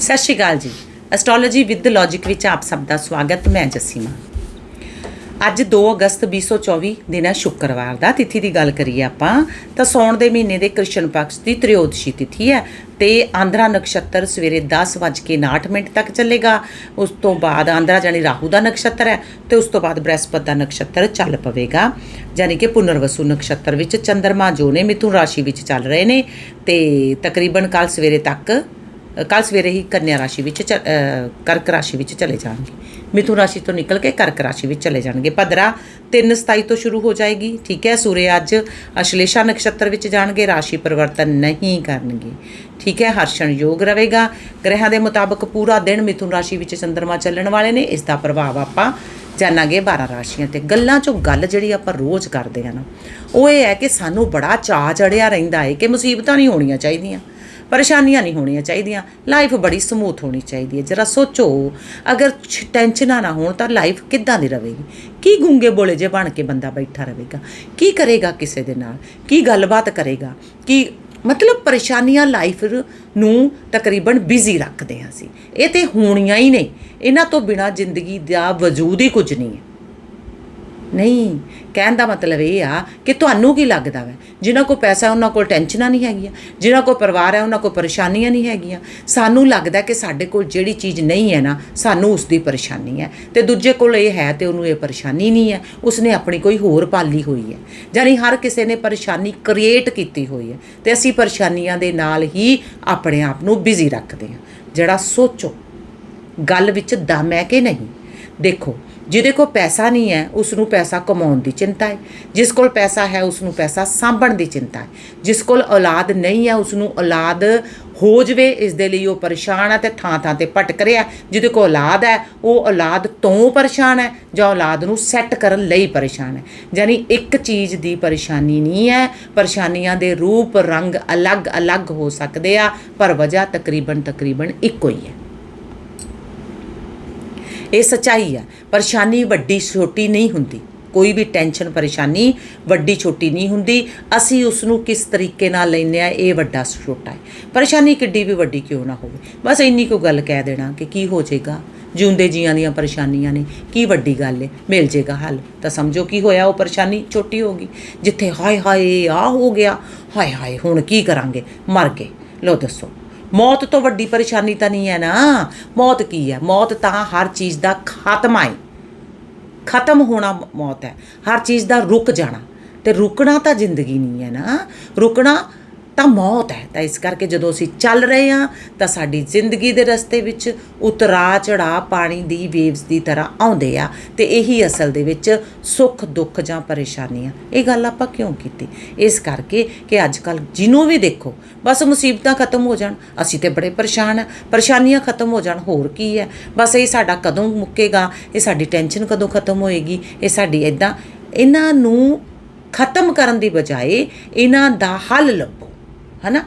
ਸਤਿ ਸ਼੍ਰੀ ਅਕਾਲ ਜੀ। Astrology with logic ਵਿੱਚ ਆਪ ਸਭ ਦਾ ਸਵਾਗਤ, ਮੈਂ ਜਸੀਮਾ। ਅੱਜ 2 ਅਗਸਤ 2024 ਦਿਨ ਹੈ, ਸ਼ੁੱਕਰਵਾਰ ਦਾ। ਤਿਥੀ ਦੀ ਗੱਲ ਕਰੀਏ ਆਪਾਂ, ਤਾਂ ਸੌਣ ਦੇ ਮਹੀਨੇ ਦੇ ਕ੍ਰਿਸ਼ਨ ਪਕਸ਼ ਦੀ ਤ੍ਰਿਯੋਦਸ਼ੀ ਤਿਥੀ ਹੈ ਤੇ ਆਂਧਰਾ ਨਕਸ਼ਤਰ ਸਵੇਰੇ 10:59 ਮਿੰਟ ਤੱਕ ਚੱਲੇਗਾ। ਉਸ ਤੋਂ ਬਾਅਦ ਆਂਧਰਾ ਜਾਨੀ ਰਾਹੂ ਦਾ ਨਕਸ਼ਤਰ ਹੈ ਤੇ ਉਸ ਤੋਂ ਬਾਅਦ ਬ੍ਰਹਸਪਤ ਦਾ ਨਕਸ਼ਤਰ ਚੱਲ ਪਵੇਗਾ। ਯਾਨੀ ਕਿ ਪੁਨਰਵਸੂ ਨਕਸ਼ਤਰ ਵਿੱਚ ਚੰਦਰਮਾ, ਜੋ ਨੇ ਮਿਥੁਨ ਰਾਸ਼ੀ ਵਿੱਚ ਚੱਲ ਰਹੇ ਨੇ ਤੇ ਤਕਰੀਬਨ ਕੱਲ ਸਵੇਰੇ ਤੱਕ ਕੱਲ ਸਵੇਰੇ ਹੀ ਕੰਨਿਆ ਰਾਸ਼ੀ ਵਿੱਚ ਚ- ਕਰਕ ਰਾਸ਼ੀ ਵਿੱਚ ਚਲੇ ਜਾਣਗੇ। ਮਿਥੁਨ ਰਾਸ਼ੀ ਤੋਂ ਨਿਕਲ ਕੇ ਕਰਕ ਰਾਸ਼ੀ ਵਿੱਚ ਚਲੇ ਜਾਣਗੇ। ਭਦਰਾ 327 ਤੋਂ ਸ਼ੁਰੂ ਹੋ ਜਾਏਗੀ, ਠੀਕ ਹੈ? ਸੂਰਜ ਅੱਜ ਅਸ਼ਲੇਸ਼ਾ ਨਕਸ਼ਤਰ ਵਿੱਚ ਜਾਣਗੇ, ਰਾਸ਼ੀ ਪਰਿਵਰਤਨ ਨਹੀਂ ਕਰਨਗੇ। ਠੀਕ ਹੈ? ਹਰਸ਼ਣ ਯੋਗ ਰਹੇਗਾ। ਗ੍ਰਹਿਾਂ ਦੇ ਮੁਤਾਬਕ ਪੂਰਾ ਦਿਨ ਮਿਥੁਨ ਰਾਸ਼ੀ ਵਿੱਚ ਚੰਦਰਮਾ ਚੱਲਣ ਵਾਲੇ ਨੇ। ਇਸ ਦਾ ਪ੍ਰਭਾਵ ਆਪਾਂ ਜਾਣਾਂਗੇ 12 ਰਾਸ਼ੀਆਂ ਤੇ। ਗੱਲਾਂ ਚੋਂ ਗੱਲ ਜਿਹੜੀ ਆਪਾਂ ਰੋਜ਼ ਕਰਦੇ ਆ ਨਾ, ਉਹ ਇਹ ਹੈ ਕਿ ਸਾਨੂੰ ਬੜਾ ਚਾਅ ਚੜਿਆ ਰਹਿੰਦਾ ਹੈ ਕਿ ਮੁਸੀਬਤਾਂ ਨਹੀਂ ਹੋਣੀਆਂ ਚਾਹੀਦੀਆਂ। ਪਰੇਸ਼ਾਨੀਆਂ ਨਹੀਂ ਹੋਣੀਆਂ ਚਾਹੀਦੀਆਂ। ਲਾਈਫ ਬੜੀ ਸਮੂਥ ਹੋਣੀ ਚਾਹੀਦੀ ਹੈ। ਜਰਾ ਸੋਚੋ, ਅਗਰ ਛ- ਟੈਨਸ਼ਨਾਂ ਨਾ ਹੋਣ ਤਾਂ ਲਾਈਫ ਕਿੱਦਾਂ ਦੀ ਰਹੇਗੀ? ਕੀ ਗੁੰਗੇ ਬੋਲੇ ਜੇ ਬਣ ਕੇ ਬੰਦਾ ਬੈਠਾ ਰਹੇਗਾ? ਕੀ ਕਰੇਗਾ ਕਿਸੇ ਦੇ ਨਾਲ? ਕੀ ਗੱਲਬਾਤ ਕਰੇਗਾ? ਕੀ ਮਤਲਬ ਪਰੇਸ਼ਾਨੀਆਂ ਲਾਈਫ ਨੂੰ ਤਕਰੀਬਨ ਬਿਜ਼ੀ ਰੱਖਦੇ ਹਾਂ ਅਸੀਂ। ਇਹ ਤੇ ਹੋਣੀਆਂ ਹੀ ਨਹੀਂ। ਇਹਨਾਂ ਤੋਂ ਬਿਨਾ ਜ਼ਿੰਦਗੀ ਦਾ ਵਜੂਦ ਹੀ ਕੁਝ ਨਹੀਂ ਹੈ। ਨਹੀਂ, ਕਹਿਣ ਦਾ ਮਤਲਬ ਇਹ ਆ ਕਿ ਤੁਹਾਨੂੰ ਕੀ ਲੱਗਦਾ ਵੈ? ਜਿਨ੍ਹਾਂ ਕੋਲ ਪੈਸਾ ਉਹਨਾਂ ਕੋਲ ਟੈਨਸ਼ਨਾਂ ਨਹੀਂ ਹੈਗੀਆਂ। ਜਿਨ੍ਹਾਂ ਕੋਲ ਪਰਿਵਾਰ ਹੈ, ਉਹਨਾਂ ਕੋਲ ਪਰੇਸ਼ਾਨੀਆਂ ਨਹੀਂ ਹੈਗੀਆਂ। ਸਾਨੂੰ ਲੱਗਦਾ ਕਿ ਸਾਡੇ ਕੋਲ ਜਿਹੜੀ ਚੀਜ਼ ਨਹੀਂ ਹੈ ਨਾ, ਸਾਨੂੰ ਉਸ ਦੀ ਪਰੇਸ਼ਾਨੀ ਹੈ। ਤੇ ਦੂਜੇ ਕੋਲ ਇਹ ਹੈ ਤੇ ਉਹਨੂੰ ਇਹ ਪਰੇਸ਼ਾਨੀ ਨਹੀਂ ਹੈ। ਉਸਨੇ ਆਪਣੀ ਕੋਈ ਹੋਰ ਪਾਲੀ ਹੋਈ ਹੈ। ਯਾਨੀ ਹਰ ਕਿਸੇ ਨੇ ਪਰੇਸ਼ਾਨੀ ਕ੍ਰੀਏਟ ਕੀਤੀ ਹੋਈ ਹੈ। ਤੇ ਅਸੀਂ ਪਰੇਸ਼ਾਨੀਆਂ ਦੇ ਨਾਲ ਹੀ ਆਪਣੇ ਆਪ ਨੂੰ ਬਿਜ਼ੀ ਰੱਖਦੇ ਹਾਂ। ਜਿਹੜਾ ਸੋਚੋ, ਗੱਲ ਵਿੱਚ ਦਮ ਹੈ ਕਿ ਨਹੀਂ? ਦੇਖੋ, ਜਿਹਦੇ ਕੋਲ ਪੈਸਾ ਨਹੀਂ ਹੈ ਉਸ ਨੂੰ ਪੈਸਾ ਕਮਾਉਣ ਦੀ ਚਿੰਤਾ ਹੈ। ਜਿਸ ਕੋਲ ਪੈਸਾ ਹੈ ਉਸ ਨੂੰ ਪੈਸਾ ਸਾਂਭਣ ਦੀ ਚਿੰਤਾ ਹੈ। ਜਿਸ ਕੋਲ ਔਲਾਦ ਨਹੀਂ ਹੈ ਉਸ ਨੂੰ ਔਲਾਦ ਹੋ ਜਵੇ, ਇਸ ਦੇ ਲਈ ਉਹ ਪਰੇਸ਼ਾਨ ਹੈ ਤੇ ਥਾਂ ਥਾਂ ਤੇ ਭਟਕ ਰਿਹਾ ਜਿਹਦੇ ਕੋਲ ਔਲਾਦ ਹੈ, ਉਹ ਔਲਾਦ ਤੋਂ ਪਰੇਸ਼ਾਨ ਹੈ, ਜਾਂ ਔਲਾਦ ਨੂੰ ਸੈੱਟ ਕਰਨ ਲਈ ਪਰੇਸ਼ਾਨ ਹੈ। ਯਾਨੀ ਇੱਕ ਚੀਜ਼ ਦੀ ਪਰੇਸ਼ਾਨੀ ਨਹੀਂ ਹੈ, ਪਰੇਸ਼ਾਨੀਆਂ ਦੇ ਰੂਪ, ਰੰਗ ਅਲੱਗ-ਅਲੱਗ ਹੋ ਸਕਦੇ ਆ, ਪਰ ਵਜ੍ਹਾ ਤਕਰੀਬਨ ਤਕਰੀਬਨ ਇੱਕੋ ਹੀ ਹੈ। ਇਹ ਸਚਾਈ ਹੈ ਪਰੇਸ਼ਾਨੀ ਵੱਡੀ ਛੋਟੀ ਨਹੀਂ ਹੁੰਦੀ। ਕੋਈ ਵੀ ਟੈਨਸ਼ਨ, ਪਰੇਸ਼ਾਨੀ ਵੱਡੀ ਛੋਟੀ ਨਹੀਂ ਹੁੰਦੀ। ਅਸੀਂ ਉਸ ਨੂੰ ਕਿਸ ਤਰੀਕੇ ਨਾਲ ਲੈਂਦੇ ਆ, ਇਹ ਵੱਡਾ ਛੋਟਾ ਹੈ। ਪਰੇਸ਼ਾਨੀ ਕਿੱਡੀ ਵੀ ਵੱਡੀ ਕਿਉਂ ਨਾ ਹੋਵੇ। ਬਸ ਇੰਨੀ ਕੁ ਗੱਲ ਕਹਿ ਦੇਣਾ ਕਿ ਕੀ ਹੋ ਜਾਏਗਾ। ਜਿਉਂਦੇ ਜੀਆਂ ਦੀਆਂ ਪਰੇਸ਼ਾਨੀਆਂ ਨੇ, ਕੀ ਵੱਡੀ ਗੱਲ ਹੈ ਮਿਲ ਜਾਏਗਾ ਹੱਲ। ਤਾਂ ਸਮਝੋ ਕੀ ਹੋਇਆ ਉਹ ਪਰੇਸ਼ਾਨੀ, ਛੋਟੀ ਹੋ ਗਈ। ਜਿੱਥੇ ਹਾਏ ਹਾਏ ਆ ਹੋ ਗਿਆ। ਹਾਏ ਹਾਏ ਹੁਣ ਕੀ ਕਰਾਂਗੇ? ਮਰ ਗਏ। ਲੋ ਦੱਸੋ। ਮੌਤ ਤੋਂ ਵੱਡੀ ਪਰੇਸ਼ਾਨੀ ਤਾਂ ਨਹੀਂ ਹੈ ਨਾ। ਮੌਤ ਕੀ ਹੈ? ਮੌਤ ਤਾਂ ਹਰ ਚੀਜ਼ ਦਾ ਖਾਤਮਾ ਹੈ। ਖਤਮ ਹੋਣਾ ਮੌਤ ਹੈ। ਹਰ ਚੀਜ਼ ਦਾ ਰੁਕ ਜਾਣਾ। ਤੇ ਰੁਕਣਾ ਤਾਂ ਜ਼ਿੰਦਗੀ ਨਹੀਂ ਹੈ ਨਾ। ਰੁਕਣਾ ਤਾਂ ਮੌਤ ਹੈ। ਤਾਂ ਇਸ ਕਰਕੇ ਜਦੋਂ ਅਸੀਂ ਚੱਲ ਰਹੇ ਹਾਂ, ਤਾਂ ਸਾਡੀ ਜ਼ਿੰਦਗੀ ਦੇ ਰਸਤੇ ਵਿੱਚ ਉਤਰਾ ਚੜਾ ਪਾਣੀ ਦੀ ਵੇਵਸ ਦੀ ਤਰ੍ਹਾਂ ਆਉਂਦੇ ਆ ਤੇ ਇਹੀ ਅਸਲ ਦੇ ਵਿੱਚ ਸੁੱਖ, ਦੁੱਖ ਜਾਂ ਪਰੇਸ਼ਾਨੀਆਂ ਇਹ ਗੱਲ ਆਪਾਂ ਕਿਉਂ ਕੀਤੀ? ਇਸ ਕਰਕੇ ਕਿ ਅੱਜ ਕੱਲ ਜਿਹਨੂੰ ਵੀ ਦੇਖੋ, ਬਸ ਮੁਸੀਬਤਾਂ ਖਤਮ ਹੋ ਜਾਣ। ਅਸੀਂ ਤੇ ਬੜੇ ਪਰੇਸ਼ਾਨ ਆ। ਪਰੇਸ਼ਾਨੀਆਂ ਖਤਮ ਹੋ ਜਾਣ, ਹੋਰ ਕੀ ਹੈ? ਬਸ ਇਹ ਸਾਡਾ ਕਦੋਂ ਮੁੱਕੇਗਾ? ਇਹ ਸਾਡੀ ਟੈਨਸ਼ਨ ਕਦੋਂ ਖਤਮ ਹੋਏਗੀ? ਇਹ ਸਾਡੀ ਇਦਾਂ ਇਹਨਾਂ ਨੂੰ ਖਤਮ ਕਰਨ ਦੀ ਬਜਾਏ ਇਹਨਾਂ ਦਾ ਹੱਲ ਲੱਭੋ। ਹਨਾ?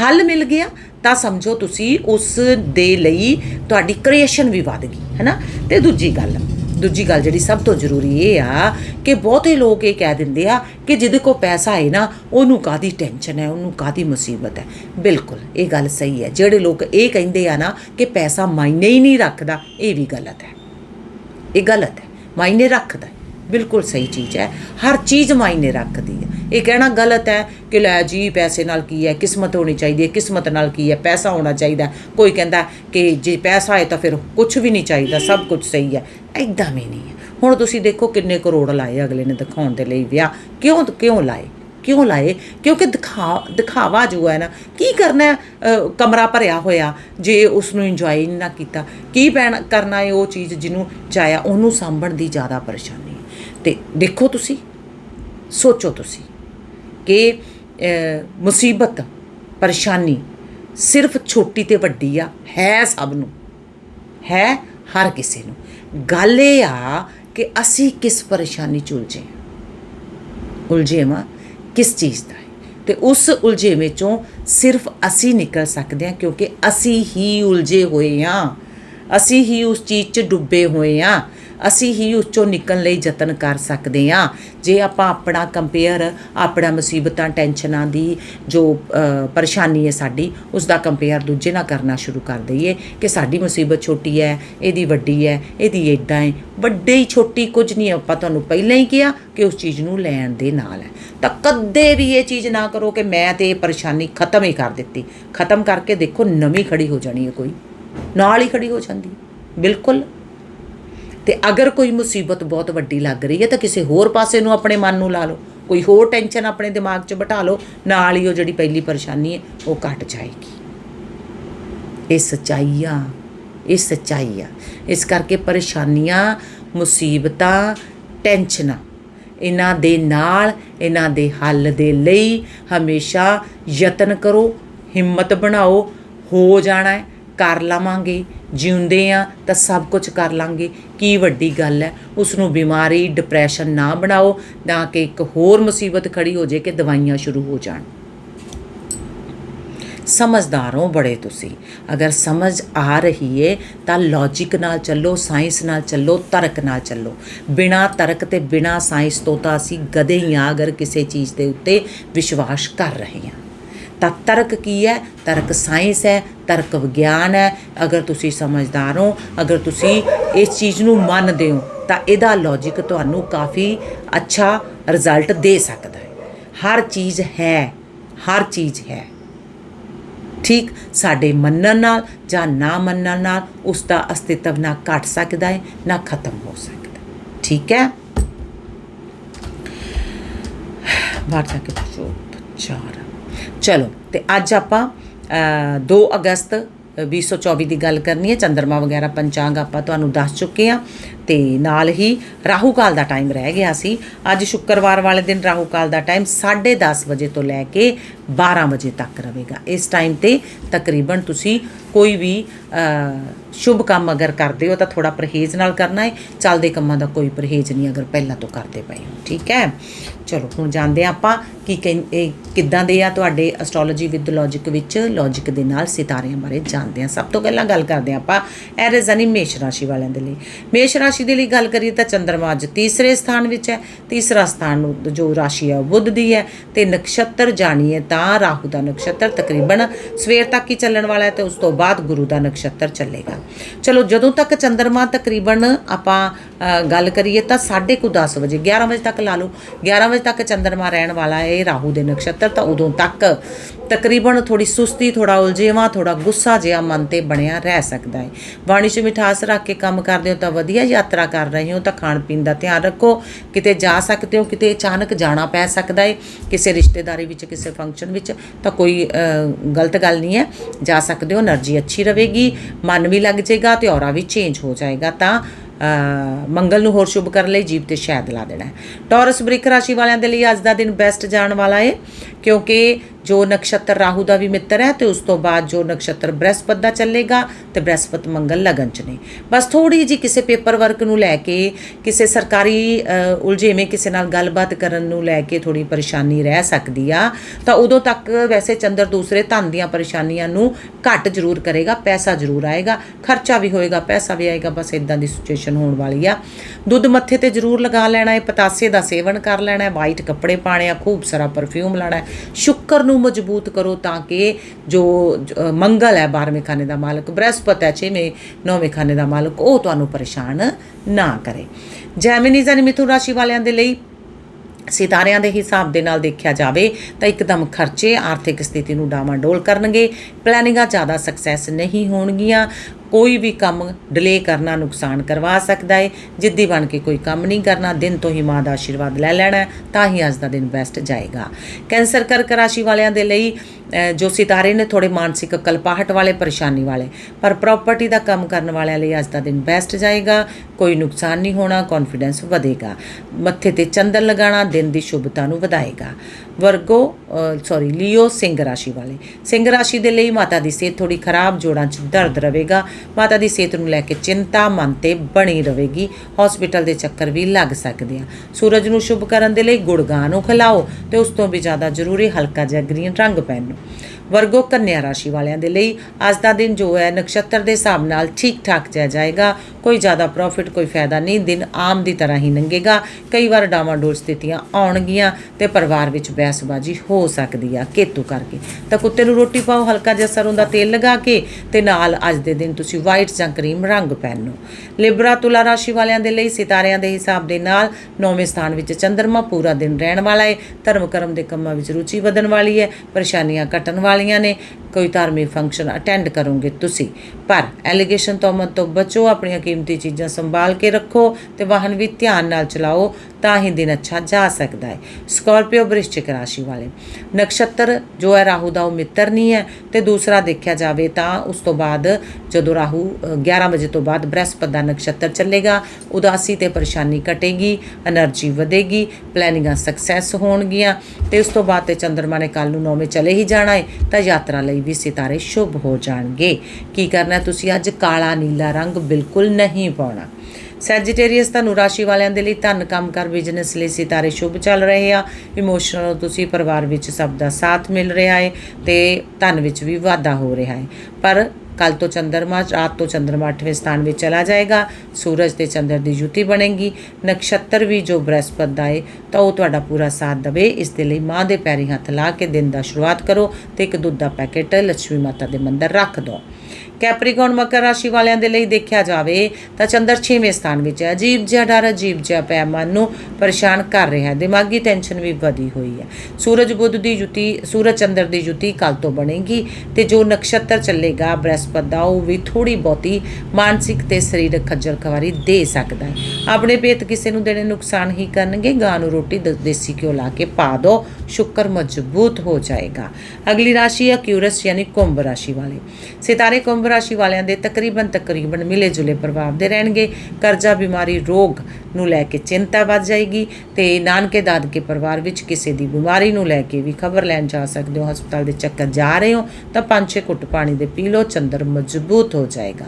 ਹੱਲ ਮਿਲ ਗਿਆ, ਤਾਂ ਸਮਝੋ ਤੁਸੀਂ ਉਸ ਦੇ ਲਈ ਤੁਹਾਡੀ ਕ੍ਰੀਏਸ਼ਨ ਵੀ ਵਧ ਗਈ, ਹਨਾ? ਤੇ ਦੂਜੀ ਗੱਲ ਦੂਜੀ ਗੱਲ ਜਿਹੜੀ ਸਭ ਤੋਂ ਜ਼ਰੂਰੀ ਇਹ ਆ ਕਿ ਬਹੁਤੇ ਲੋਕ ਇਹ ਕਹਿ ਦਿੰਦੇ ਆ ਕਿ ਜਿਹਦੇ ਕੋਲ ਪੈਸਾ ਹੈ ਨਾ, ਉਹਨੂੰ ਕਾਦੀ ਟੈਨਸ਼ਨ ਹੈ, ਉਹਨੂੰ ਕਾਦੀ ਮੁਸੀਬਤ ਹੈ? ਬਿਲਕੁਲ, ਇਹ ਗੱਲ ਸਹੀ ਹੈ। ਜਿਹੜੇ ਲੋਕ ਇਹ ਕਹਿੰਦੇ ਆ ਨਾ ਕਿ ਪੈਸਾ ਮਾਇਨੇ ਹੀ ਨਹੀਂ ਰੱਖਦਾ, ਇਹ ਵੀ ਗਲਤ ਹੈ। ਇਹ ਗਲਤ ਹੈ, ਮਾਇਨੇ ਰੱਖਦਾ ਬਿਲਕੁਲ ਸਹੀ ਚੀਜ਼ ਹੈ। ਹਰ ਚੀਜ਼ ਮਾਇਨੇ ਰੱਖਦੀ ਹੈ। ਇਹ ਕਹਿਣਾ ਗਲਤ ਹੈ ਕਿ ਲੈ ਜੀ, ਪੈਸੇ ਨਾਲ ਕੀ ਹੈ? ਕਿਸਮਤ ਹੋਣੀ ਚਾਹੀਦੀ ਹੈ, ਕਿਸਮਤ ਨਾਲ ਕੀ ਹੈ? ਪੈਸਾ ਹੋਣਾ ਚਾਹੀਦਾ ਕੋਈ ਕਹਿੰਦਾ ਕਿ ਜੇ ਪੈਸਾ ਹੈ ਤਾਂ ਫਿਰ ਕੁਝ ਵੀ ਨਹੀਂ ਚਾਹੀਦਾ, ਸਭ ਕੁਝ ਸਹੀ ਹੈ। ਐਦਾਂ ਵੀ ਨਹੀਂ ਹੈ। ਹੁਣ ਤੁਸੀਂ ਦੇਖੋ ਕਿੰਨੇ ਕਰੋੜ ਲਾਏ ਅਗਲੇ ਨੇ ਦਿਖਾਉਣ ਦੇ ਲਈ ਵਿਆਹ। ਕਿਉਂ ਕਿਉਂ ਲਾਏ? ਕਿਉਂ ਲਾਏ? ਕਿਉਂਕਿ ਦਿਖਾ, ਦਿਖਾਵਾ ਜੋ ਹੈ ਨਾ, ਕੀ ਕਰਨਾ ਕਮਰਾ ਭਰਿਆ ਹੋਇਆ, ਜੇ ਉਸ ਨੂੰ ਇੰਜੋਏ ਨਾ ਕੀਤਾ, ਕੀ ਪੈਣ, ਕਰਨਾ ਹੈ ਉਹ ਚੀਜ਼ ਜਿਹਨੂੰ ਚਾਹਿਆ, ਉਹਨੂੰ ਸਾਂਭਣ ਦੀ ਜ਼ਿਆਦਾ ਪਰੇਸ਼ਾਨੀ ਤੇ ਦੇਖੋ ਤੁਸੀਂ, ਸੋਚੋ ਤੁਸੀਂ ਕਿ ਮੁਸੀਬਤ, ਪਰੇਸ਼ਾਨੀ ਸਿਰਫ ਛੋਟੀ ਤੇ ਵੱਡੀ ਆ, ਹੈ ਸਭ ਨੂੰ, ਹੈ ਹਰ ਕਿਸੇ ਨੂੰ। ਗੱਲ ਇਹ ਆ ਕਿ ਅਸੀਂ ਕਿਸ ਪਰੇਸ਼ਾਨੀ ਚ ਉਲਝੇ ਹਾਂ। ਉਲਝੇਵਾਂ ਕਿਸ ਚੀਜ਼ ਦਾ ਹੈ? ਤੇ ਉਸ ਉਲਝੇਵੇਂ ਚੋਂ ਸਿਰਫ ਅਸੀਂ ਨਿਕਲ ਸਕਦੇ ਹਾਂ ਕਿਉਂਕਿ ਅਸੀਂ ਹੀ ਉਲਝੇ ਹੋਏ ਹਾਂ ਅਸੀਂ ਹੀ ਉਸ ਚੀਜ਼ 'ਚ ਡੁੱਬੇ ਹੋਏ ਹਾਂ ਅਸੀਂ ਹੀ ਉਸ ਚੋਂ ਨਿਕਲਣ ਲਈ ਯਤਨ ਕਰ ਸਕਦੇ ਹਾਂ। ਜੇ ਆਪਾਂ ਆਪਣਾ ਕੰਪੇਅਰ ਆਪਣਾ ਮੁਸੀਬਤਾਂ ਟੈਨਸ਼ਨਾਂ ਦੀ ਜੋ ਪਰੇਸ਼ਾਨੀ ਹੈ ਸਾਡੀ, ਉਸ ਦਾ ਕੰਪੇਅਰ ਦੂਜੇ ਨਾਲ ਕਰਨਾ ਸ਼ੁਰੂ ਕਰ ਦਈਏ ਕਿ ਸਾਡੀ ਮੁਸੀਬਤ ਛੋਟੀ ਹੈ, ਇਹਦੀ ਵੱਡੀ ਹੈ, ਇਹਦੀ ਏਦਾਂ ਹੈ। ਵੱਡੇ ਹੀ ਛੋਟੀ ਕੁਝ ਨਹੀਂ ਆਪਾਂ ਤੁਹਾਨੂੰ ਪਹਿਲਾਂ ਹੀ ਕਿਹਾ ਕਿ ਉਸ ਚੀਜ਼ ਨੂੰ ਲੈਣ ਦੇ ਨਾਲ ਹੈ। ਤਾਂ ਕਦੇ ਵੀ ਇਹ ਚੀਜ਼ ਨਾ ਕਰੋ ਕਿ ਮੈਂ ਤੇ ਇਹ ਪਰੇਸ਼ਾਨੀ ਖਤਮ ਹੀ ਕਰ ਦਿੱਤੀ। ਖਤਮ ਕਰਕੇ ਦੇਖੋ ਨਵੀਂ ਖੜੀ ਹੋ ਜਾਣੀ ਹੈ ਕੋਈ। ਨਾਲ ਹੀ ਖੜੀ ਹੋ ਜਾਂਦੀ ਬਿਲਕੁਲ। ਤੇ ਅਗਰ ਕੋਈ ਮੁਸੀਬਤ ਬਹੁਤ ਵੱਡੀ ਲੱਗ ਰਹੀ ਹੈ ਤਾਂ ਕਿਸੇ ਹੋਰ ਪਾਸੇ ਨੂੰ ਆਪਣੇ ਮਨ ਨੂੰ ਲਾ ਲਓ। ਕੋਈ ਹੋਰ ਟੈਨਸ਼ਨ ਆਪਣੇ ਦਿਮਾਗ 'ਚ ਬਿਠਾ ਲਓ, ਨਾਲ ਹੀ ਉਹ ਜਿਹੜੀ ਪਹਿਲੀ ਪਰੇਸ਼ਾਨੀ ਹੈ, ਉਹ ਘਟ ਜਾਏਗੀ। ਇਹ ਸੱਚਾਈ ਆ ਇਹ ਸੱਚਾਈ ਆ ਇਸ ਕਰਕੇ ਪਰੇਸ਼ਾਨੀਆਂ, ਮੁਸੀਬਤਾਂ ਟੈਨਸ਼ਨਾਂ ਇਹਨਾਂ ਦੇ ਨਾਲ, ਇਹਨਾਂ ਦੇ ਹੱਲ ਦੇ ਲਈ ਹਮੇਸ਼ਾ ਯਤਨ ਕਰੋ, ਹਿੰਮਤ ਬਣਾਓ, ਹੋ ਜਾਣਾ ਕਰ ਲਵਾਂਗੇ। ਜਿਉਂਦੇ ਆ ਤਾਂ ਸਭ ਕੁਝ ਕਰ ਲਾਂਗੇ। ਕੀ ਵੱਡੀ ਗੱਲ ਹੈ ਉਸ ਨੂੰ ਬਿਮਾਰੀ ਡਿਪਰੈਸ਼ਨ ਨਾ ਬਣਾਓ, ਨਾ ਕਿ ਇੱਕ ਹੋਰ ਮੁਸੀਬਤ ਖੜੀ ਹੋ ਜੇ ਕਿ ਦਵਾਈਆਂ ਸ਼ੁਰੂ ਹੋ ਜਾਣ। ਸਮਝਦਾਰ ਹੋ ਬੜੇ ਤੁਸੀਂ। ਅਗਰ ਸਮਝ ਆ ਰਹੀ ਏ ਤਾਂ ਲੌਜੀਕ ਨਾਲ ਚੱਲੋ ਸਾਇੰਸ ਨਾਲ ਚੱਲੋ, ਤਰਕ ਨਾਲ ਚੱਲੋ। ਬਿਨਾ ਤਰਕ ਤੇ ਬਿਨਾ ਸਾਇੰਸ ਤੋਂ ਤਾਂ ਅਸੀਂ ਗਦੇ ਹੀ ਆ ਅਗਰ ਕਿਸੇ ਚੀਜ਼ ਦੇ ਉੱਤੇ ਵਿਸ਼ਵਾਸ ਕਰ ਰਹੇ ਹਾਂ ਤਾਂ ਤਰਕ ਕੀ ਹੈ? ਤਰਕ ਸਾਇੰਸ ਹੈ, ਤਰਕ ਵਿਗਿਆਨ ਹੈ। ਅਗਰ ਤੁਸੀਂ ਸਮਝਦਾਰ ਹੋ, ਅਗਰ ਤੁਸੀਂ ਇਸ ਚੀਜ਼ ਨੂੰ ਮੰਨਦੇ ਹੋ, ਤਾਂ ਇਹਦਾ ਲੌਜੀਕ ਤੁਹਾਨੂੰ ਕਾਫੀ ਅੱਛਾ ਰਿਜ਼ਲਟ ਦੇ ਸਕਦਾ ਹੈ। ਹਰ ਚੀਜ਼ ਹੈ, ਹਰ ਚੀਜ਼ ਹੈ। ਠੀਕ? ਸਾਡੇ ਮੰਨਣ ਨਾਲ ਜਾਂ ਨਾ ਮੰਨਣ ਨਾਲ ਉਸ ਦਾ ਅਸਤਿਤਵ ਨਾ ਘਟ ਸਕਦਾ ਹੈ, ਨਾ ਖਤਮ ਹੋ ਸਕਦਾ ਠੀਕ ਹੈ? ਬਾਹਰ ਜਾ ਕੇ ਪੁੱਛੋ। ਚਾਰ ਚਲੋ ਤੇ ਅੱਜ ਆਪਾਂ ਅ, 2 ਅਗਸਤ 2024 ਦੀ ਗੱਲ ਕਰਨੀ ਹੈ ਚੰਦਰਮਾ ਵਗੈਰਾ ਪੰਚਾਂਗ ਆਪਾਂ ਤੁਹਾਨੂੰ ਦੱਸ ਚੁੱਕੇ ਆ ਤੇ ਨਾਲ ਹੀ ਰਾਹੂ ਕਾਲ ਦਾ ਟਾਈਮ ਰਹਿ ਗਿਆ ਸੀ। ਅੱਜ ਸ਼ੁੱਕਰਵਾਰ ਵਾਲੇ ਦਿਨ ਰਾਹੂ ਕਾਲ ਦਾ ਟਾਈਮ 10:30 ਵਜੇ ਤੋਂ ਲੈ ਕੇ 12 ਵਜੇ ਤੱਕ ਰਹੇਗਾ। ਇਸ ਟਾਈਮ ਤੇ ਤਕਰੀਬਨ ਤੁਸੀਂ ਕੋਈ ਵੀ ਸ਼ੁਭ ਕੰਮ ਅਗਰ ਕਰਦੇ ਹੋ ਤਾਂ ਥੋੜਾ ਪਰਹੇਜ਼ ਨਾਲ ਕਰਨਾ ਹੈ। ਚੱਲਦੇ ਕੰਮਾਂ ਦਾ ਕੋਈ ਪਰਹੇਜ਼ ਨਹੀਂ ਅਗਰ ਪਹਿਲਾਂ ਤੋਂ ਕਰਦੇ ਪਏ ਹੋ। ਠੀਕ ਹੈ? ਚਲੋ, ਹੁਣ ਜਾਣਦੇ ਹਾਂ ਆਪਾਂ ਕੀ ਕਹਿੰ- ਇਹ ਕਿੱਦਾਂ ਦੇ ਆ ਤੁਹਾਡੇ ਐਸਟ੍ਰੋਲੋਜੀ ਵਿਦ ਲੌਜੀਕ ਵਿੱਚ। ਲੌਜੀਕ ਦੇ ਨਾਲ ਸਿਤਾਰਿਆਂ ਬਾਰੇ ਜਾਣਦੇ ਹਾਂ। ਸਭ ਤੋਂ ਪਹਿਲਾਂ ਗੱਲ ਕਰਦੇ ਹਾਂ ਆਪਾਂ ਐਰੇਜ਼ਨੀ ਮੇਸ਼ ਰਾਸ਼ੀ ਵਾਲਿਆਂ ਦੇ ਲਈ। ਮੇਸ਼ ਰਾਸ਼ੀ ਦੇ ਲਈ ਗੱਲ ਕਰੀਏ ਤਾਂ ਚੰਦਰਮਾ ਅੱਜ ਤੀਸਰੇ ਸਥਾਨ ਵਿੱਚ ਹੈ। ਤੀਸਰਾ ਸਥਾਨ ਜੋ ਰਾਸ਼ੀ ਹੈ ਉਹ ਬੁੱਧ ਦੀ ਹੈ ਤੇ ਨਕਸ਼ਤਰ ਜਾਣੀਏ ਤਾਂ ਰਾਹੂ ਦਾ ਨਕਸ਼ਤਰ ਤਕਰੀਬਨ ਸਵੇਰ ਤੱਕ ਹੀ ਚੱਲਣ ਵਾਲਾ ਹੈ ਤੇ ਉਸ ਤੋਂ ਬਾਅਦ ਗੁਰੂ ਦਾ ਨਕਸ਼ਤਰ ਚੱਲੇਗਾ। ਚਲੋ, ਜਦੋਂ ਤੱਕ ਚੰਦਰਮਾ ਤਕਰੀਬਨ ਆਪਾਂ ਗੱਲ ਕਰੀਏ ਤਾਂ 10:30 ਵਜੇ 11 ਵਜੇ ਤੱਕ ਲਾ ਲਓ 11 ਵਜੇ ਤੱਕ ਚੰਦਰਮਾ ਰਹਿਣ ਵਾਲਾ ਹੈ ਰਾਹੂ ਦੇ ਨਕਸ਼ਤਰ, ਤਾਂ ਉਦੋਂ ਤੱਕ ਤਕਰੀਬਨ ਥੋੜੀ ਸੁਸਤੀ ਥੋੜਾ ਉਲਝੇਵਾ ਥੋੜਾ ਗੁੱਸਾ ਜਿਹਾ ਮਨ ਤੇ ਬਣਿਆ ਰਹਿ ਸਕਦਾ ਹੈ। ਬਾਣੀ 'ਚ ਮਿਠਾਸ ਰੱਖ ਕੇ ਕੰਮ ਕਰਦੇ ਹੋ ਤਾਂ ਵਧੀਆ ਯਾਤਰਾ ਕਰ ਰਹੇ ਹੋ, ਤਾਂ ਖਾਣ ਪੀਣ ਦਾ ਧਿਆਨ ਰੱਖੋ। ਕਿਤੇ ਜਾ ਸਕਦੇ ਹੋ, ਕਿਤੇ ਅਚਾਨਕ ਜਾਣਾ ਪੈ ਸਕਦਾ ਹੈ। ਕਿਸੇ ਰਿਸ਼ਤੇਦਾਰੀ ਵਿੱਚ, ਕਿਸੇ ਫੰਕਸ਼ਨ ਪ੍ਰੋਫੈਸ਼ਨ ਵਿੱਚ ਤਾਂ ਕੋਈ ਗਲਤ ਗੱਲ ਨਹੀਂ ਹੈ। ਜਾ ਸਕਦੇ ਹੋ, એનર્ਜੀ ਅੱਛੀ ਰਹੇਗੀ, ਮਨ ਵੀ ਲੱਗ ਜਾਏਗਾ ਤੇ ਔਰਾ ਵੀ ਚੇਂਜ ਹੋ ਜਾਏਗਾ। ਤਾਂ ਮੰਗਲ ਨੂੰ ਹੋਰ ਸ਼ੁਭ ਕਰਨ ਲਈ ਜੀਵ ਤੇ ਸ਼ਹਿਦ ਲਾ ਦੇਣਾ ਹੈ। ਟੌਰਸ ਬ੍ਰਿਕ ਰਾਸ਼ੀ ਵਾਲਿਆਂ ਦੇ ਲਈ ਅੱਜ ਦਾ ਦਿਨ ਬੈਸਟ ਜਾਣ ਵਾਲਾ ਹੈ ਕਿਉਂਕਿ ਜੋ ਨਕਸ਼ਤਰ ਰਾਹੂ ਦਾ ਵੀ ਮਿੱਤਰ ਹੈ ਤੇ ਉਸ ਤੋਂ ਬਾਅਦ ਜੋ ਨਕਸ਼ਤਰ ਬ੍ਰਹਸਪਤ ਦਾ ਚੱਲੇਗਾ ਤੇ ਬ੍ਰਹਸਪਤ ਮੰਗਲ ਲਗਨ ਚ ਨੇ। ਬਸ ਥੋੜੀ ਜੀ ਕਿਸੇ ਪੇਪਰ ਵਰਕ ਨੂੰ ਲੈ ਕੇ, ਕਿਸੇ ਸਰਕਾਰੀ ਉਲਝੇਵੇਂ ਕਿਸੇ ਨਾਲ ਗੱਲਬਾਤ ਕਰਨ ਨੂੰ ਲੈ ਕੇ ਥੋੜੀ ਪਰੇਸ਼ਾਨੀ ਰਹਿ ਸਕਦੀ ਆ, ਤਾਂ ਉਦੋਂ ਤੱਕ ਵੈਸੇ ਚੰਦਰ ਦੂਸਰੇ ਧਨ ਦੀਆਂ ਪਰੇਸ਼ਾਨੀਆਂ ਨੂੰ ਘੱਟ ਜ਼ਰੂਰ ਕਰੇਗਾ, ਪੈਸਾ ਜ਼ਰੂਰ ਆਏਗਾ, ਖਰਚਾ ਵੀ ਹੋਏਗਾ, ਪੈਸਾ ਵੀ ਆਏਗਾ, ਬਸ ਇਦਾਂ ਦੀ ਸਿਚੁਏਸ਼ਨ ਹੋਣ ਵਾਲੀ ਆ। ਦੁੱਧ ਮੱਥੇ ਤੇ ਜ਼ਰੂਰ ਲਗਾ ਲੈਣਾ ਹੈ, ਪਤਾਸੇ ਦਾ ਸੇਵਨ ਕਰ ਲੈਣਾ ਹੈ, ਵਾਈਟ ਕੱਪੜੇ ਪਾਣੇ ਆ, ਖੂਬ ਸਾਰਾ ਪਰਫਿਊਮ ਲਾਣਾ ਹੈ, ਸ਼ੁੱਕਰ ਨੂੰ ਮਜ਼ਬੂਤ ਕਰੋ ਤਾਂ ਕਿ ਜੋ ਮੰਗਲ ਹੈ 12ਵੇਂ ਖਾਨੇ ਦਾ ਮਾਲਕ, ਬ੍ਰਹਸਪਤ ਹੈ 6ਵੇਂ 9ਵੇਂ ਖਾਨੇ ਦਾ ਮਾਲਕ, ਉਹ ਤੁਹਾਨੂੰ ਪਰੇਸ਼ਾਨ ਨਾ ਕਰੇ। ਜੈਮਿਨੀਜ਼ ਐਂਡ ਮਿਥੁਨ ਰਾਸ਼ੀ ਵਾਲਿਆਂ ਦੇ ਲਈ ਸਿਤਾਰਿਆਂ ਦੇ ਹਿਸਾਬ ਦੇ ਨਾਲ ਦੇਖਿਆ ਜਾਵੇ ਤਾਂ ਇੱਕਦਮ ਖਰਚੇ, ਆਰਥਿਕ ਸਥਿਤੀ ਨੂੰ ਡਾਵਾਂਡੋਲ ਕਰਨਗੇ। ਪਲੈਨਿੰਗਾਂ ਜ਼ਿਆਦਾ ਸਕਸੈਸ ਨਹੀਂ ਹੋਣਗੀਆਂ। ਕੋਈ ਵੀ ਕੰਮ ਡਿਲੇ ਕਰਨਾ ਨੁਕਸਾਨ ਕਰਵਾ ਸਕਦਾ ਹੈ ਜਿੱਦੀ ਬਣ ਕੇ ਕੋਈ ਕੰਮ ਨਹੀਂ ਕਰਨਾ, ਦਿਨ ਤੋਂ ਹੀ ਮਾਂ ਦਾ ਆਸ਼ੀਰਵਾਦ ਲੈ ਲੈਣਾ ਤਾਂ ਹੀ ਅੱਜ ਦਾ ਦਿਨ ਬੈਸਟ ਜਾਏਗਾ। ਕੈਂਸਰ ਕਰਕ ਰਾਸ਼ੀ ਵਾਲਿਆਂ ਦੇ ਲਈ ਜੋ ਸਿਤਾਰੇ ਨੇ ਥੋੜੇ ਮਾਨਸਿਕ ਕਲਪਾਹਟ ਵਾਲੇ, ਪਰੇਸ਼ਾਨੀ ਵਾਲੇ, ਪਰ ਪ੍ਰਾਪਰਟੀ ਦਾ ਕੰਮ ਕਰਨ ਵਾਲਿਆਂ ਲਈ ਅੱਜ ਦਾ ਦਿਨ ਬੈਸਟ ਜਾਏਗਾ। ਕੋਈ ਨੁਕਸਾਨ ਨਹੀਂ ਹੋਣਾ ਕੌਨਫੀਡੈਂਸ ਵਧੇਗਾ। ਮੱਥੇ ਤੇ ਚੰਦਨ ਲਗਾਉਣਾ ਦਿਨ ਦੀ ਸ਼ੁਭਤਾ ਨੂੰ ਵਧਾਏਗਾ। ਵਰਗੋ ਸੌਰੀ ਲਿਓ ਸਿੰਘ ਰਾਸ਼ੀ ਵਾਲੇ। ਸਿੰਘ ਰਾਸ਼ੀ ਦੇ ਲਈ ਮਾਤਾ ਦੀ ਸਿਹਤ ਥੋੜੀ ਖਰਾਬ, ਜੋੜਾਂ 'ਚ ਦਰਦ ਰਹੇਗਾ। ਮਾਤਾ ਦੀ ਸਿਹਤ ਨੂੰ ਲੈ ਕੇ ਚਿੰਤਾ, ਮਨ ਤੇ ਬਣੀ ਰਹੇਗੀ। ਹਸਪੀਟਲ ਦੇ ਚੱਕਰ ਵੀ ਲੱਗ ਸਕਦੇ ਆ। ਸੂਰਜ ਨੂੰ ਸ਼ੁਭ ਕਰਨ ਦੇ ਲਈ ਗੁੜਗਾਂ ਨੂੰ ਖਿਲਾਓ ਤੇ ਉਸ ਤੋਂ ਵੀ ਜ਼ਿਆਦਾ ਜ਼ਰੂਰੀ ਹਲਕਾ ਜਿਹਾ ਗ੍ਰੀਨ ਰੰਗ ਪਹਿਨੋ। ਵਰਗੋ ਕੰਨਿਆ ਰਾਸ਼ੀ ਵਾਲਿਆਂ ਦੇ ਲਈ ਅੱਜ ਦਾ ਦਿਨ ਜੋ ਹੈ ਨਕਸ਼ਤਰ ਦੇ ਹਿਸਾਬ ਨਾਲ ਠੀਕ ਠਾਕ ਜਾ ਜਾਏਗਾ। ਕੋਈ ਜ਼ਿਆਦਾ ਪ੍ਰੋਫਿਟ ਕੋਈ ਫਾਇਦਾ ਨਹੀਂ। ਦਿਨ ਆਮ ਦੀ ਤਰ੍ਹਾਂ ਹੀ ਲੰਘੇਗਾ ਕਈ ਵਾਰ ਡਾਵਾਂਡੋਲ ਸਥਿਤੀਆਂ ਆਉਣਗੀਆਂ ਤੇ ਪਰਿਵਾਰ ਵਿੱਚ ਬਹਿਸਬਾਜ਼ੀ ਹੋ ਸਕਦੀ ਆ ਕੇਤੂ ਕਰਕੇ। ਤਾਂ ਕੁੱਤੇ ਨੂੰ ਰੋਟੀ ਪਾਓ, ਹਲਕਾ ਜਿਹਾ ਸਰੋਂ ਦਾ ਤੇਲ ਲਗਾ ਕੇ ਤੇ ਨਾਲ ਅੱਜ ਦੇ ਦਿਨ ਤੁਸੀਂ ਵਾਈਟ ਜਾਂ ਕਰੀਮ ਰੰਗ ਪਹਿਨੋ। ਲਿਬਰਾ ਤੁਲਾ ਰਾਸ਼ੀ ਵਾਲਿਆਂ ਦੇ ਲਈ ਸਿਤਾਰਿਆਂ ਦੇ ਹਿਸਾਬ ਦੇ ਨਾਲ ਨੌਵੇਂ ਸਥਾਨ ਵਿੱਚ ਚੰਦਰਮਾ ਪੂਰਾ ਦਿਨ ਰਹਿਣ ਵਾਲਾ ਹੈ ਧਰਮ ਕਰਮ ਦੇ ਕੰਮਾਂ ਵਿੱਚ ਰੁਚੀ ਵਧਣ ਵਾਲੀ ਹੈ ਪਰੇਸ਼ਾਨੀਆਂ ਘਟਣ ਵਾਲੀਆਂ ਨੇ। ਕੋਈ ਧਾਰਮਿਕ ਫੰਕਸ਼ਨ ਅਟੈਂਡ ਕਰੋਗੇ ਤੁਸੀਂ। ਪਰ ਐਲੀਗੇਸ਼ਨ ਤੋਂ ਮਤ ਤੋਂ ਬਚੋ ਆਪਣੀਆਂ ਕੀਮਤੀ ਚੀਜ਼ਾਂ ਸੰਭਾਲ ਕੇ ਰੱਖੋ ਤੇ ਵਾਹਨ ਵੀ ਧਿਆਨ ਨਾਲ ਚਲਾਓ। ਤਾਂ ਹੀ ਦਿਨ ਅੱਛਾ ਜਾ ਸਕਦਾ ਹੈ। ਸਕੋਰਪੀਓ ਬ੍ਰਿਸ਼ਚਿਕ ਰਾਸ਼ੀ ਵਾਲੇ। ਨਕਸ਼ਤਰ, ਜੋ ਹੈ ਰਾਹੂ ਦਾ ਉਹ ਮਿੱਤਰ ਨਹੀਂ ਹੈ ਤੇ ਦੂਸਰਾ ਦੇਖਿਆ ਜਾਵੇ ਤਾਂ ਉਸ ਤੋਂ ਬਾਅਦ ਜਦੋਂ ਰਾਹੂ 11 ਵਜੇ ਤੋਂ ਬਾਅਦ ਬ੍ਰਹਿਸਪਤ ਦਾ ਨਕਸ਼ਤਰ ਚੱਲੇਗਾ, ਉਦਾਸੀ ਤੇ ਪਰੇਸ਼ਾਨੀ ਘਟੇਗੀ, એનર્ਜੀ ਵਧੇਗੀ, ਪਲੈਨਿੰਗਾਂ ਸਕਸੈਸ ਹੋਣਗੀਆਂ ਤੇ ਉਸ ਤੋਂ ਬਾਅਦ ਤੇ ਚੰਦਰਮਾ ਨੇ ਕੱਲ ਨੂੰ ਨੌਵੇਂ ਚਲੇ ਹੀ ਜਾਣਾ ਹੈ, ਤਾਂ ਯਾਤਰਾ ਲਈ ਵੀ ਸਿਤਾਰੇ ਸ਼ੁਭ ਹੋ ਜਾਣਗੇ। ਕੀ ਕਰਨਾ ਤੁਸੀਂ ਅੱਜ? ਕਾਲਾ, ਨੀਲਾ ਰੰਗ ਬਿਲਕੁਲ ਨਹੀਂ ਪਾਉਣਾ। ਸੈਜੀਟੇਰੀਅਸ ਤੁਹਾਨੂੰ ਰਾਸ਼ੀ ਵਾਲਿਆਂ ਦੇ ਲਈ ਧਨ ਕੰਮਕਾਰ ਬਿਜ਼ਨਸ ਲਈ ਸਿਤਾਰੇ ਸ਼ੁਭ ਚੱਲ ਰਹੇ ਆ। ਇਮੋਸ਼ਨਲ ਤੁਸੀਂ ਪਰਿਵਾਰ ਵਿੱਚ ਸਭ ਦਾ ਸਾਥ ਮਿਲ ਰਿਹਾ ਹੈ ਤੇ ਧਨ ਵਿੱਚ ਵੀ ਵਾਧਾ ਹੋ ਰਿਹਾ ਹੈ ਪਰ ਕੱਲ ਤੋਂ ਚੰਦਰਮਾ, ਰਾਤ ਤੋਂ ਚੰਦਰਮਾ 8ਵੇਂ ਸਥਾਨ ਵਿੱਚ ਚਲਾ ਜਾਏਗਾ। ਸੂਰਜ ਤੇ ਚੰਦਰ ਦੀ ਜੁਤੀ ਬਣੇਗੀ। ਨਕਸ਼ਤਰ ਵੀ ਜੋ ਬ੍ਰਹਸਪਤ ਦਾ ਹੈ ਤਾਂ ਉਹ ਤੁਹਾਡਾ ਪੂਰਾ ਸਾਥ ਦੇਵੇ। ਇਸ ਦੇ ਲਈ ਮਾਂ ਦੇ ਪੈਰੀ ਹੱਥ ਲਾ ਕੇ ਦਿਨ ਦਾ ਸ਼ੁਰੂਆਤ ਕਰੋ ਤੇ ਇੱਕ ਦੁੱਧ ਦਾ ਪੈਕੇਟ ਲక్ష్ਮੀ ਮਾਤਾ ਦੇ ਮੰਦਰ ਰੱਖ ਦਿਓ। ਕੈਪਰੀਕੌਨ ਮਕਰ ਰਾਸ਼ੀ ਵਾਲਿਆਂ ਦੇ ਲਈ ਦੇਖਿਆ ਜਾਵੇ ਤਾਂ ਚੰਦਰ 6ਵੇਂ ਸਥਾਨ ਵਿੱਚ ਹੈ। ਅਜੀਬ ਜਿਹਾ ਡਰ, ਅਜੀਬ ਜਿਹਾ ਪੈ ਮਨ ਨੂੰ ਪਰੇਸ਼ਾਨ ਕਰ ਰਿਹਾ ਹੈ। ਦਿਮਾਗੀ ਟੈਨਸ਼ਨ ਵੀ ਵਧੀ ਹੋਈ ਹੈ। ਸੂਰਜ ਬੁੱਧ ਦੀ ਜੁਤੀ, ਸੂਰਜ ਚੰਦਰ ਦੀ ਜੁਤੀ ਕੱਲ ਤੋਂ ਬਣੇਗੀ ਤੇ ਜੋ ਨਕਸ਼ਤਰ ਚੱਲੇਗਾ, ਬ੍ਰਹਸਪਤ ਦਾ ਉਹ ਵੀ ਥੋੜੀ ਬਹੁਤੀ ਮਾਨਸਿਕ ਤੇ ਸਰੀਰਕ ਖੱਜਲ ਖਵਾਰੀ ਦੇ ਸਕਦਾ ਹੈ। ਆਪਣੇ ਪੇਤ ਕਿਸੇ ਨੂੰ ਦੇਣੇ ਨੁਕਸਾਨ ਹੀ ਕਰਨਗੇ। ਗਾਂ ਨੂੰ ਰੋਟੀ ਦ- ਦੇਸੀ ਘਿਓ ਲਾ ਕੇ ਪਾ ਦਿਓ ਸ਼ੁਕਰ ਮਜ਼ਬੂਤ ਹੋ ਜਾਏਗਾ। ਅਗਲੀ ਰਾਸ਼ੀ ਹੈ ਕਿਊਰਸ, ਯਾਨੀ ਕੁੰਭ ਰਾਸ਼ੀ ਵਾਲੇ। ਸਿਤਾਰੇ ਕੁੰਭ ਰਾਸ਼ੀ ਵਾਲਿਆਂ ਦੇ ਤਕਰੀਬਨ ਤਕਰੀਬਨ ਮਿਲੇ ਜੁਲੇ ਪ੍ਰਭਾਵ ਦੇ ਰਹਿਣਗੇ। ਕਰਜ਼ਾ, ਬਿਮਾਰੀ, ਰੋਗ ਨੂੰ ਲੈ ਕੇ ਚਿੰਤਾ ਵੱਧ ਜਾਏਗੀ ਤੇ ਨਾਨਕੇ ਦਾਦਕੇ ਪਰਿਵਾਰ ਵਿੱਚ ਕਿਸੇ ਦੀ ਬਿਮਾਰੀ ਨੂੰ ਲੈ ਕੇ ਵੀ ਖਬਰ ਲੈਣ ਜਾ ਸਕਦੇ ਹੋ। ਹਸਪਤਾਲ ਦੇ ਚੱਕਰ ਜਾ ਰਹੇ ਹੋ ਤਾਂ ਪੰਜ ਛੇ ਘੁੱਟ ਪਾਣੀ ਦੇ ਪੀ ਲਓ, ਚੰਦਰ ਮਜ਼ਬੂਤ ਹੋ ਜਾਏਗਾ।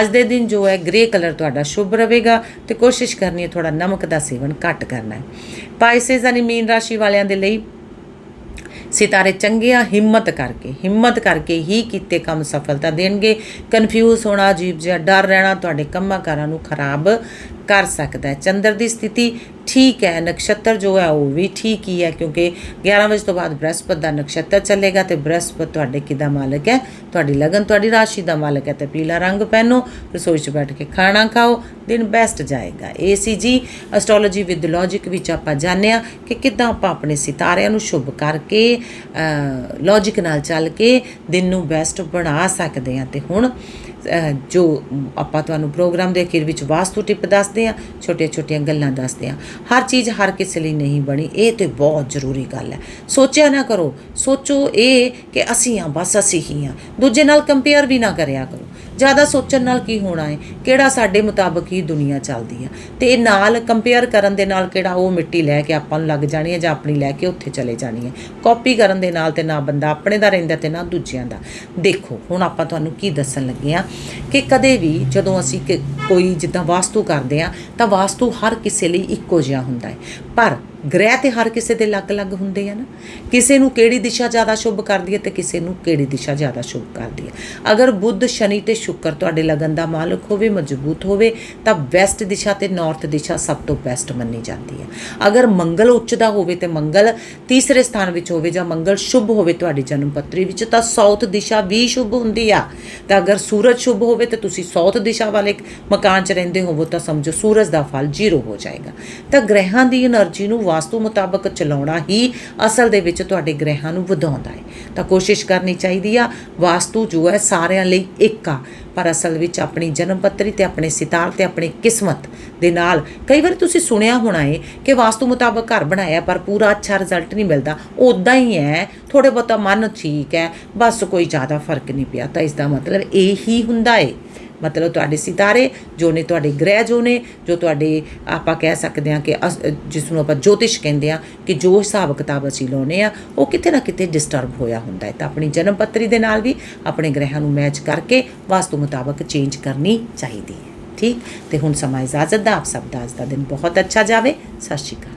ਅੱਜ ਦੇ ਦਿਨ ਜੋ ਹੈ ਗ੍ਰੇ ਕਲਰ ਤੁਹਾਡਾ ਸ਼ੁਭ ਰਹੇਗਾ ਤੇ ਕੋਸ਼ਿਸ਼ ਕਰਨੀ ਹੈ ਥੋੜਾ ਨਮਕ ਦਾ ਸੇਵਨ ਘੱਟ ਕਰਨਾ ਹੈ। ਪਾਈਸੇਸ ਯਾਨੀ ਮੀਨ ਰਾਸ਼ੀ ਵਾਲਿਆਂ ਦੇ ਲਈ ਸਿਤਾਰੇ ਚੰਗੇ ਆ ਹਿੰਮਤ ਕਰਕੇ ਹਿੰਮਤ ਕਰਕੇ ਹੀ ਕੀਤੇ ਕੰਮ ਸਫਲਤਾ ਦੇਣਗੇ। ਕਨਫਿਊਜ਼ ਹੋਣਾ ਅਜੀਬ ਜਿਹਾ, ਡਰ ਰਹਿਣਾ ਤੁਹਾਡੇ ਕੰਮਾਂ ਕਾਰਾਂ ਨੂੰ ਖਰਾਬ ਕਰ ਸਕਦਾ ਹੈ। ਚੰਦਰ ਦੀ ਸਥਿਤੀ ਠੀਕ ਹੈ, ਨਕਸ਼ਤਰ ਜੋ ਹੈ ਉਹ ਵੀ ਠੀਕ ਹੀ ਹੈ ਕਿਉਂਕਿ 11 ਵਜੇ ਤੋਂ ਬਾਅਦ ਬ੍ਰਹਸਪਤ ਦਾ ਨਕਸ਼ਤਰ ਚੱਲੇਗਾ ਤੇ ਬ੍ਰਹਸਪਤ ਤੁਹਾਡੇ ਕਿਦਾ ਮਾਲਕ ਹੈ? ਤੁਹਾਡੀ ਲਗਨ, ਤੁਹਾਡੀ ਰਾਸ਼ੀ ਦਾ ਮਾਲਕ ਹੈ ਤੇ ਪੀਲਾ ਰੰਗ ਪਹਿਨੋ, ਰਸੋਈ 'ਚ ਬੈਠ ਕੇ ਖਾਣਾ ਖਾਓ, ਦਿਨ ਬੈਸਟ ਜਾਏਗਾ। ਇਹ ਸੀ ਜੀ ਐਸਟ੍ਰੋਲੋਜੀ ਵਿਦ ਲੌਜੀਕ ਵਿੱਚ ਆਪਾਂ ਜਾਣਿਆ ਕਿ ਕਿੱਦਾਂ ਆਪਾਂ ਆਪਣੇ ਸਿਤਾਰਿਆਂ ਨੂੰ ਸ਼ੁਭ ਕਰਕੇ ਲੌਜੀਕ ਨਾਲ ਚੱਲ ਕੇ ਦਿਨ ਨੂੰ ਬੈਸਟ ਬਣਾ ਸਕਦੇ ਹਾਂ ਤੇ ਹੁਣ ਜੋ ਆਪਾਂ ਤੁਹਾਨੂੰ ਪ੍ਰੋਗਰਾਮ ਦੇ ਅਖੀਰ ਵਿੱਚ ਵਾਸਤੂ ਟਿਪ ਦੱਸਦੇ ਆ ਛੋਟੀਆਂ ਛੋਟੀਆਂ ਗੱਲਾਂ ਦੱਸਦੇ ਆ ਹਰ ਚੀਜ਼ ਹਰ ਕਿਸੇ ਲਈ ਨਹੀਂ ਬਣੀ, ਇਹ ਤੇ ਬਹੁਤ ਜ਼ਰੂਰੀ ਗੱਲ ਹੈ। ਸੋਚਿਆ ਨਾ ਕਰੋ, ਸੋਚੋ ਇਹ ਕਿ ਅਸੀਂ ਆ ਬਸ ਅਸੀਂ ਹੀ ਆ ਦੂਜੇ ਨਾਲ ਕੰਪੇਅਰ ਵੀ ਨਾ ਕਰਿਆ ਕਰੋ। ਜ਼ਿਆਦਾ ਸੋਚਣ ਨਾਲ ਕੀ ਹੋਣਾ ਹੈ ਕਿਹੜਾ ਸਾਡੇ ਮੁਤਾਬਕ ਹੀ ਦੁਨੀਆ ਚੱਲਦੀ ਆ? ਤੇ ਨਾਲ ਕੰਪੇਅਰ ਕਰਨ ਦੇ ਨਾਲ ਕਿਹੜਾ ਉਹ ਮਿੱਟੀ ਲੈ ਕੇ ਆਪਾਂ ਨੂੰ ਲੱਗ ਜਾਣੀ ਹੈ ਜਾਂ ਆਪਣੀ ਲੈ ਕੇ ਉੱਥੇ ਚਲੇ ਜਾਣੀ ਹੈ ਕਾਪੀ ਕਰਨ ਦੇ ਨਾਲ ਤੇ ਨਾ ਬੰਦਾ ਆਪਣੇ ਦਾ ਰਹਿੰਦਾ ਤੇ ਨਾ ਦੂਜਿਆਂ ਦਾ। ਦੇਖੋ, ਹੁਣ ਆਪਾਂ ਤੁਹਾਨੂੰ ਕੀ ਦੱਸਣ ਲੱਗੇ ਆ ਕਿ ਕਦੇ ਵੀ ਜਦੋਂ ਅਸੀਂ ਕੋਈ ਜਿੱਦਾਂ ਵਾਸਤੂ ਕਰਦੇ ਆ, ਤਾਂ ਵਾਸਤੂ ਹਰ ਕਿਸੇ ਲਈ ਇੱਕੋ ਜਿਹਾ ਹੁੰਦਾ ਹੈ ਪਰ ਗ੍ਰਹਿ ਤੇ ਹਰ ਕਿਸੇ ਦੇ ਅਲੱਗ-ਅਲੱਗ ਹੁੰਦੇ ਆ ਨਾ। ਕਿਸੇ ਨੂੰ ਕਿਹੜੀ ਦਿਸ਼ਾ ਜ਼ਿਆਦਾ ਸ਼ੁਭ ਕਰਦੀ ਹੈ ਤੇ ਕਿਸੇ ਨੂੰ ਕਿਹੜੀ ਦਿਸ਼ਾ ਜ਼ਿਆਦਾ ਸ਼ੁਭ ਕਰਦੀ ਹੈ। ਅਗਰ ਬੁੱਧ, ਸ਼ਨੀ ਤੇ ਸ਼ੁੱਕਰ ਤੁਹਾਡੇ ਲਗਨ ਦਾ ਮਾਲਕ ਹੋਵੇ, ਮਜ਼ਬੂਤ ਹੋਵੇ, ਤਾਂ ਵੈਸਟ ਦਿਸ਼ਾ ਤੇ ਨਾਰਥ ਦਿਸ਼ਾ ਸਭ ਤੋਂ ਬੈਸਟ ਮੰਨੀ ਜਾਂਦੀ ਹੈ। ਅਗਰ ਮੰਗਲ ਉੱਚ ਦਾ ਹੋਵੇ ਤੇ ਮੰਗਲ ਤੀਸਰੇ ਸਥਾਨ ਵਿੱਚ ਹੋਵੇ ਜਾਂ ਮੰਗਲ ਸ਼ੁਭ ਹੋਵੇ ਤੁਹਾਡੀ ਜਨਮ ਪੱਤਰੀ ਵਿੱਚ, ਤਾਂ ਸਾਊਥ ਦਿਸ਼ਾ ਵੀ ਸ਼ੁਭ ਹੁੰਦੀ ਆ। ਤਾਂ ਅਗਰ ਸੂਰਜ ਸ਼ੁਭ ਹੋਵੇ ਤੇ ਤੁਸੀਂ ਸਾਊਥ ਦਿਸ਼ਾ ਵਾਲੇ ਮਕਾਨ 'ਚ ਰਹਿੰਦੇ ਹੋਵੋ, ਤਾਂ ਸਮਝੋ ਸੂਰਜ ਦਾ ਫਲ ਜ਼ੀਰੋ ਹੋ ਜਾਏਗਾ। ਤਾਂ ਗ੍ਰਹਿਾਂ ਦੀ એનર્ਜੀ ਨੂੰ ਵਾਸਤੂ ਮੁਤਾਬਕ ਚਲਾਉਣਾ ਹੀ ਅਸਲ ਦੇ ਵਿੱਚ ਤੁਹਾਡੇ ਗ੍ਰਹਿਾਂ ਨੂੰ ਵਧਾਉਂਦਾ ਹੈ। ਤਾਂ ਕੋਸ਼ਿਸ਼ ਕਰਨੀ ਚਾਹੀਦੀ ਆ, ਵਾਸਤੂ ਜੋ ਹੈ ਸਾਰਿਆਂ ਲਈ ਇੱਕ ਆ। ਪਰ ਅਸਲ ਵਿੱਚ ਆਪਣੀ ਜਨਮ ਪੱਤਰੀ ਤੇ ਆਪਣੇ ਸਿਤਾਰ ਤੇ ਆਪਣੀ ਕਿਸਮਤ ਦੇ ਨਾਲ ਕਈ ਵਾਰ ਤੁਸੀਂ ਸੁਣਿਆ ਹੋਣਾ ਏ ਕਿ ਵਾਸਤੂ ਮੁਤਾਬਕ ਘਰ ਬਣਾਇਆ ਪਰ ਪੂਰਾ ਅੱਛਾ ਰਿਜ਼ਲਟ ਨਹੀਂ ਮਿਲਦਾ। ਉਦਾਂ ਹੀ ਹੈ ਥੋੜੇ ਬਹੁਤਾ ਮਨ ਠੀਕ ਹੈ, ਬਸ ਕੋਈ ਜ਼ਿਆਦਾ ਫ਼ਰਕ ਨਹੀਂ ਪਿਆ। ਤਾਂ ਇਸ ਦਾ ਮਤਲਬ ਇਹ ਹੀ ਹੁੰਦਾ ਏ ਮਤਲਬ ਤੁਹਾਡੇ ਸਿਤਾਰੇ, ਜੋ ਨੇ ਤੁਹਾਡੇ ਗ੍ਰਹਿ ਜੋ ਨੇ, ਜੋ ਤੁਹਾਡੇ ਆਪਾਂ ਕਹਿ ਸਕਦੇ ਹਾਂ ਕਿ ਅਸ- ਜਿਸ ਨੂੰ ਆਪਾਂ ਜੋਤਿਸ਼ ਕਹਿੰਦੇ ਆ ਕਿ ਜੋ ਹਿਸਾਬ ਕਿਤਾਬ ਅਸੀਂ ਲਾਉਨੇ ਆ ਉਹ ਕਿਤੇ ਨਾ ਕਿਤੇ ਡਿਸਟਰਬ ਹੋਇਆ ਹੁੰਦਾ ਹੈ। ਤਾਂ ਆਪਣੀ ਜਨਮ ਪੱਤਰੀ ਦੇ ਨਾਲ ਵੀ ਆਪਣੇ ਗ੍ਰਹਿਾਂ ਨੂੰ ਮੈਚ ਕਰਕੇ ਵਾਸਤੂ ਮੁਤਾਬਕ ਚੇਂਜ ਕਰਨੀ ਚਾਹੀਦੀ ਹੈ। ਠੀਕ? ਤੇ ਹੁਣ ਸਮਾਂ ਇਜਾਜ਼ਤ ਦਾ, ਆਪ ਸਭ ਦਾ ਅੱਜ ਦਾ ਦਿਨ ਬਹੁਤ ਅੱਛਾ ਜਾਵੇ। ਸਤਿ ਸ਼੍ਰੀ ਅਕਾਲ।